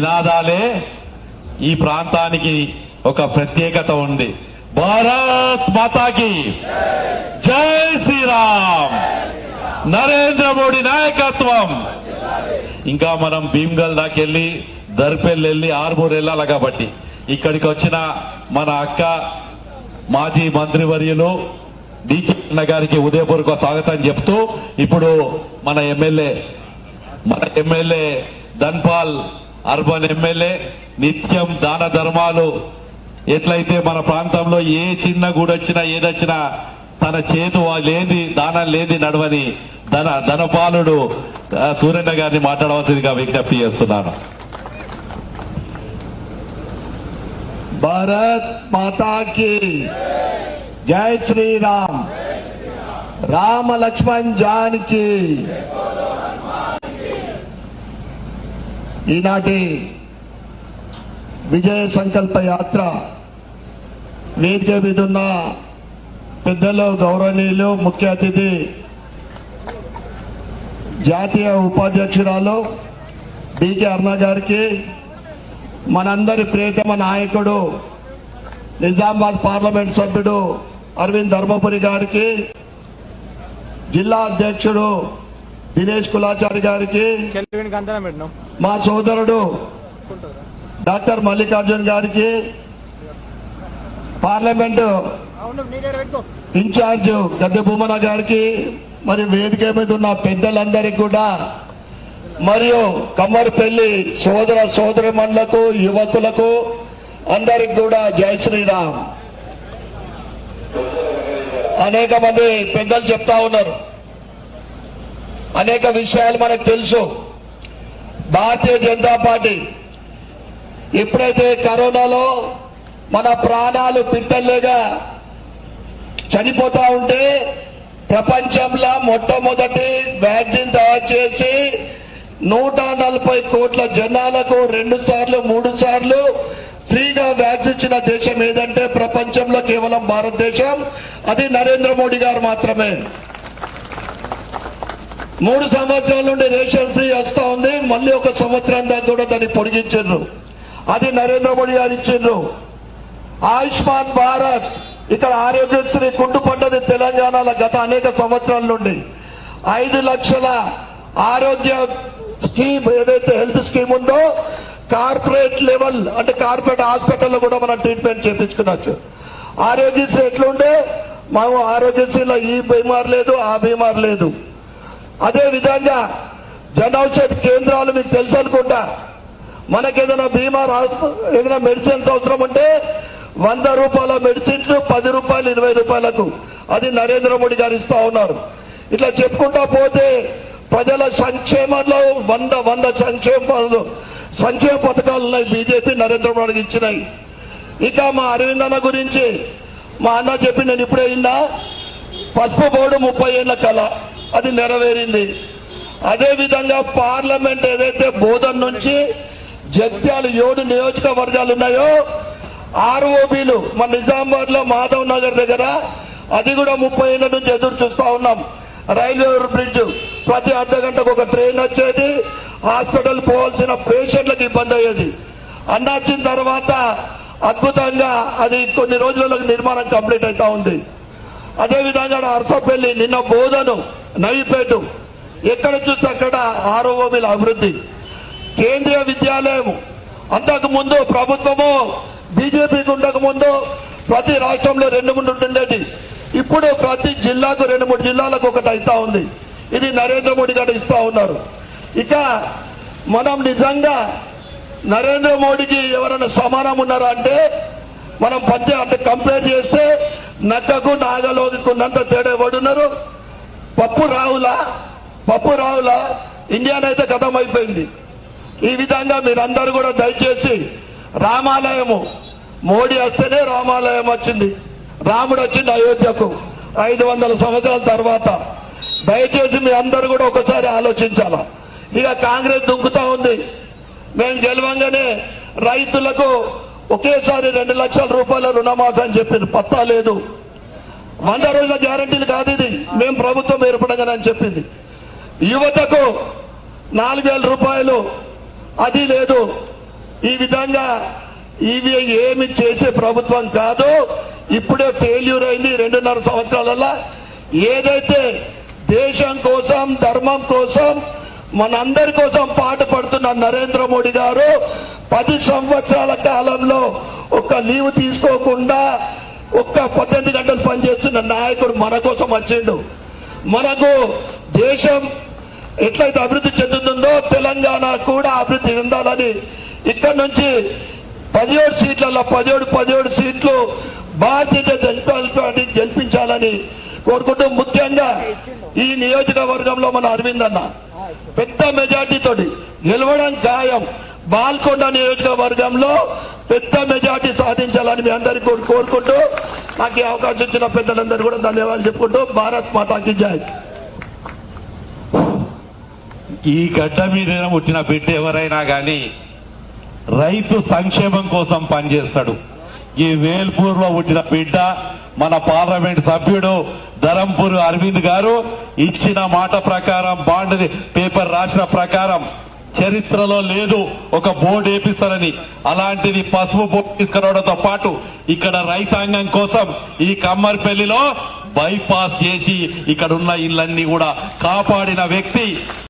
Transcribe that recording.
నినాదాలే ఈ ప్రాంతానికి ఒక ప్రత్యేకత ఉంది. భారత్ మాతాకి జై శ్రీరామ్. నరేంద్ర మోడీ నాయకత్వం. ఇంకా మనం భీమ్గల్ దాకెళ్ళి దర్పెల్ వెళ్ళి ఆర్మూర్ వెళ్ళాలి కాబట్టి. ఇక్కడికి వచ్చిన మన అక్క మాజీ మంత్రివర్యులు డికే అన్న గారికి ఉదయపూర్వక స్వాగతం చెప్తూ ఇప్పుడు మన ఎమ్మెల్యే మన ఎమ్మెల్యే ధన్పాల్ అర్బన్ ఎమ్మెల్యే నిత్యం దాన ధర్మాలు. ఎట్లయితే మన ప్రాంతంలో ఏ చిన్న గుడొచ్చినా ఏదొచ్చినా తన చేతు లేని దానం లేని నడవని ధన ధనపాలుడు సూర్యన్న గారిని మాట్లాడవలసిందిగా విజ్ఞప్తి చేస్తున్నాను. భారత్ మాతాకి జై శ్రీరామ్. రామ లక్ష్మణ్ జాన్కి ఈనాటి విజయ సంకల్ప యాత్ర వేదిక మీద ఉన్న పెద్దలు గౌరవనీయులు ముఖ్య అతిథి జాతీయ ఉపాధ్యక్షురాలు డికే అరుణ గారికి మనందరి ప్రియతమ నాయకుడు నిజామాబాద్ పార్లమెంట్ సభ్యుడు అరవింద్ ధర్మపురి గారికి జిల్లా అధ్యక్షుడు దినేష్ కులాచారి గారికి కెల్విన్ పెట్టినాం. మా సోదరుడు డాక్టర్ మల్లికార్జున్ గారికి పార్లమెంటు ఇన్ఛార్జ్ గద్దె భూమన గారికి మరి వేదిక మీద ఉన్న పెద్దలందరికీ కూడా మరియు కమ్మరిపల్లి సోదర సోదరిమణులకు యువకులకు అందరికి కూడా జై శ్రీరామ్. అనేక మంది పెద్దలు చెప్తా ఉన్నారు. అనేక విషయాలు మనకు తెలుసు. భారతీయ జనతా పార్టీ. ఎప్పుడైతే కరోనాలో మన ప్రాణాలు పిట్టల్లేగా చనిపోతా ఉంటే ప్రపంచంలో మొట్టమొదటి వ్యాక్సిన్ తయారు చేసి నూట నలభై కోట్ల జనాలకు రెండు సార్లు మూడు సార్లు ఫ్రీగా వ్యాక్సిన్ ఇచ్చిన దేశం ఏదంటే ప్రపంచంలో కేవలం భారతదేశం. అది నరేంద్ర మోడీ గారు మాత్రమే. మూడు సంవత్సరాల నుండి రేషన్ ఫ్రీ వస్తా ఉంది. మళ్ళీ ఒక సంవత్సరం దాకా కూడా దాన్ని పొడిగించారు అది నరేంద్ర మోడీ గారు ఇచ్చిండ్రు. ఆయుష్మాన్ భారత్ ఇక్కడ ఆరోగ్యశ్రీ కుంటుపడ్డది తెలంగాణలో గత అనేక సంవత్సరాల నుండి. ఐదు లక్షల ఆరోగ్య స్కీమ్ ఏదైతే హెల్త్ స్కీమ్ ఉందో కార్పొరేట్ లెవెల్ అంటే కార్పొరేట్ హాస్పిటల్లో కూడా మనం ట్రీట్మెంట్ చేయించుకున్నచ్చు ఆరోగ్యశ్రీ ఎట్లుండే? మేము ఆరోగ్యశ్రీలో ఈ బీమార్ లేదు ఆ బీమార్ లేదు. అదే విధంగా జన ఔషధ కేంద్రాలు మీకు తెలుసు అనుకుంటా. మనకేదైనా బీమా ఏదైనా మెడిసిన్స్ అవసరం ఉంటే వంద రూపాయల మెడిసిన్స్ పది రూపాయలు ఇరవై రూపాయలకు. అది నరేంద్ర మోడీ గారు ఇస్తా ఉన్నారు. ఇట్లా చెప్పుకుంటా పోతే ప్రజల సంక్షేమంలో వంద వంద సంక్షేమ సంక్షేమ పథకాలు ఉన్నాయి బీజేపీ నరేంద్ర మోడీకి ఇచ్చినాయి. ఇక మా అరవింద్ అన్న గురించి మా అన్న చెప్పి నేను ఇప్పుడే విన్నా. పసుపు బోర్డు ముప్పై ఏళ్ళ కళ. అది నెరవేరింది. అదేవిధంగా పార్లమెంట్ ఏదైతే బోధన్ నుంచి జగ్త్యాలు ఏడు నియోజకవర్గాలు ఉన్నాయో ఆర్ఓబీలు మన నిజామాబాద్లో మాధవ్ నగర్ దగ్గర అది కూడా ముప్పై ఏళ్ళ నుంచి ఎదురు చూస్తా ఉన్నాం. రైల్వే బ్రిడ్జ్ ప్రతి అర్ధ గంటకు ఒక ట్రైన్ వచ్చేది హాస్పిటల్ పోవాల్సిన పేషెంట్లకు ఇబ్బంది అయ్యేది. అన్న వచ్చిన తర్వాత అద్భుతంగా అది కొన్ని రోజులలో నిర్మాణం కంప్లీట్ అవుతా ఉంది. అదే విధంగా అరసపల్లి నిన్న బోధను నవీపేట. ఎక్కడ చూస్తే అక్కడ ఆరోగ్యల అభివృద్ధి. కేంద్రీయ విద్యాలయం అంతకు ముందు ప్రభుత్వము బీజేపీకి ఉండక ముందు ప్రతి రాష్ట్రంలో రెండు మూడు ఉండేది. ఇప్పుడు ప్రతి జిల్లాకు రెండు మూడు జిల్లాలకు ఒకటి అవుతా ఉంది. ఇది నరేంద్ర మోడీ గారు ఇస్తా ఉన్నారు. ఇక మనం నిజంగా నరేంద్ర మోడీకి ఎవరైనా సమానం ఉన్నారా అంటే మనం పంచే అంటే కంపేర్ చేస్తే నక్కకు నాగలోకున్నంత తేడా ఎవడున్నారు? పప్పు రావులా పప్పు రావులా ఇండియానైతే కథం అయిపోయింది ఈ విధంగా మీరందరూ కూడా దయచేసి రామాలయము మోడీ వస్తేనే రామాలయం వచ్చింది. రాముడు వచ్చింది అయోధ్యకు. ఐదు వందల సంవత్సరాల తర్వాత దయచేసి మీ అందరూ కూడా ఒకసారి ఆలోచించాల. ఇక కాంగ్రెస్ దుంకుతా ఉంది. మేము గెలవంగానే రైతులకు ఒకేసారి రెండు లక్షల రూపాయల రుణమాఫీ అని చెప్పింది పత్తా లేదు. వంద రోజుల గ్యారంటీలు కాదు ఇది. మేము ప్రభుత్వం ఏర్పడగానే అని చెప్పింది. యువతకు నాలుగు వేల రూపాయలు అది లేదు. ఈ విధంగా ఇవి ఏమి చేసే ప్రభుత్వం కాదు. ఇప్పుడే ఫెయిల్యూర్ అయింది రెండున్నర సంవత్సరాలలో ఏదైతే దేశం కోసం ధర్మం కోసం మనందరి కోసం పాటు పడుతున్న నరేంద్ర మోడీ గారు పది సంవత్సరాల కాలంలో ఒక లీవ్ తీసుకోకుండా ఒక్క పద్దెనిమిది గంటల పనిచేస్తున్న నాయకుడు మన కోసం వచ్చిండు. మనకు దేశం ఎట్లయితే అభివృద్ధి చెందుతుందో తెలంగాణ కూడా అభివృద్ధి చెందాలని ఇక్కడ నుంచి పదిహేడు సీట్లలో పదిహేడు పదిహేడు సీట్లు భారతీయ జనతా పార్టీ గెలిపించాలని కోరుకుంటూ ముఖ్యంగా ఈ నియోజకవర్గంలో మన అరవింద్ అన్న పెద్ద మెజార్టీతో గెలవడం ఖాయం. బాల్కొండ నియోజకవర్గంలో పెద్ద మెజార్టీ సాధించాలని మీ అందరికీ కోరు- కోరుకుంటూ నాకు ఈ అవకాశం ఇచ్చిన పెద్దలందరూ కూడా ధన్యవాదాలు చెప్పుకుంటూ భారత్ మాతాకి జాయ్ ఈ గడ్డ మీద పుట్టిన బిడ్డ ఎవరైనా కానీ రైతు సంక్షేమం కోసం పనిచేస్తాడు. ఈ వేల్పూర్లో పుట్టిన బిడ్డ మన పార్లమెంట్ సభ్యుడు ధరంపూర్ అరవింద్ గారు ఇచ్చిన మాట ప్రకారం బాండ్ పేపర్ రాసిన ప్రకారం చరిత్రలో లేదు. ఒక బోర్డు వేపిస్తారని. అలాంటిది పసుపు బోర్డు తీసుకురావడంతో పాటు ఇక్కడ రైతాంగం కోసం ఈ కమ్మర్పల్లిలో బైపాస్ చేసి ఇక్కడ ఉన్న ఇళ్ళన్నీ కూడా కాపాడిన వ్యక్తి